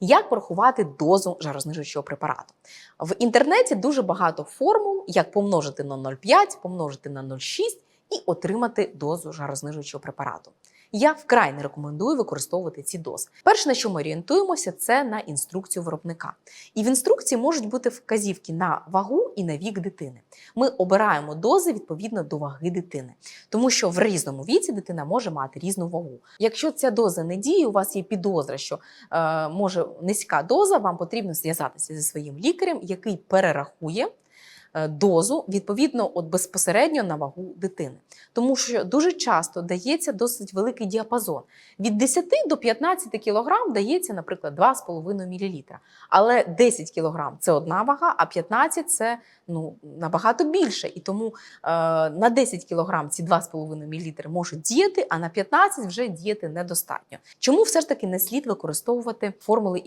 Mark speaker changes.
Speaker 1: Як порахувати дозу жарознижуючого препарату? В інтернеті дуже багато формул, як помножити на 0,5, помножити на 0,6 і отримати дозу жарознижуючого препарату. Я вкрай не рекомендую використовувати ці дози. Перше, на що ми орієнтуємося, це на інструкцію виробника. І в інструкції можуть бути вказівки на вагу і на вік дитини. Ми обираємо дози відповідно до ваги дитини, тому що в різному віці дитина може мати різну вагу. Якщо ця доза не діє, у вас є підозра, що е, може низька доза, вам потрібно зв'язатися зі своїм лікарем, який перерахує дозу відповідно от безпосередньо на вагу дитини. Тому що дуже часто дається досить великий діапазон. Від 10 до 15 кг дається, наприклад, 2,5 мл. Але 10 кг це одна вага, а 15 це ну, набагато більше. І тому е, на 10 кг ці 2,5 мл можуть діяти, а на 15 вже діяти недостатньо. Чому все ж таки не слід використовувати формули із